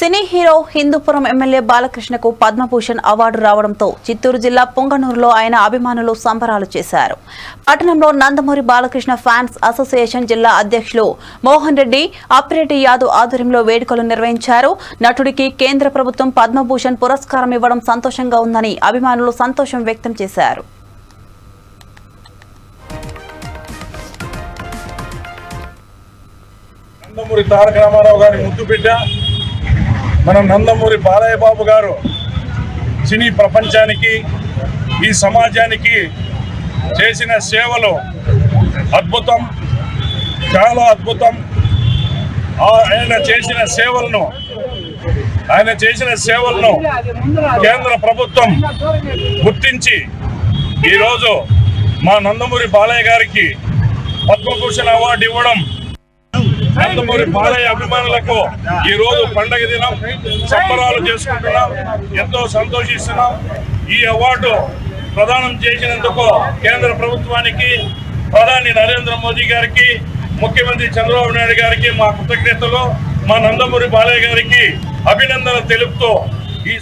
సినీ hero Hindupuram MLA బాలకృష్ణకు Padma Bhushan award రావడంతో చిత్తూరు జిల్లా పొంగనూరులో ఆయన అభిమానులు సంబరాలు చేశారు. పట్టణంలో నందమూరి బాలకృష్ణ ఫ్యాన్స్ అసోసియేషన్ జిల్లా అధ్యక్షులు మోహన్ రెడ్డి అప్పిరెడ్డి యాదవ్ ఆధ్వర్యంలో వేడుకలు నిర్వహించారు. నటుడికి కేంద్ర ప్రభుత్వం పద్మభూషణ్ పురస్కారం ఇవ్వడం సంతోషంగా ఉందని అభిమానులు సంతోషం వ్యక్తం చేశారు. నందమూరి తారక రామారావు గారి ముద్దు బిడ్డ మన నందమూరి బాలయ్య బాబు గారు సినీ ప్రపంచానికి ఈ సమాజానికి చేసిన సేవలు అద్భుతం చాలా అద్భుతం. ఆ- ఆయన చేసిన సేవలను ఆయన చేసిన సేవలను కేంద్ర ప్రభుత్వం గుర్తించి ఈరోజు మా నందమూరి బాలయ్య గారికి పద్మభూషణ్ అవార్డు ఇవ్వడం నందమూరి బాలయ్య అభిమానులకు ఈ రోజు పండగ దినం సంబరాలు చేసుకుంటున్నాం. ఎంతో సంతోషిస్తున్నాం. ఈ అవార్డు ప్రదానం చేసినందుకు కేంద్ర ప్రభుత్వానికి ప్రధాని నరేంద్ర మోదీ గారికి ముఖ్యమంత్రి చంద్రబాబు నాయుడు గారికి మా కృతజ్ఞతలు. మా నందమూరి బాలయ్య గారికి అభినందన తెలుపుతూ ఈ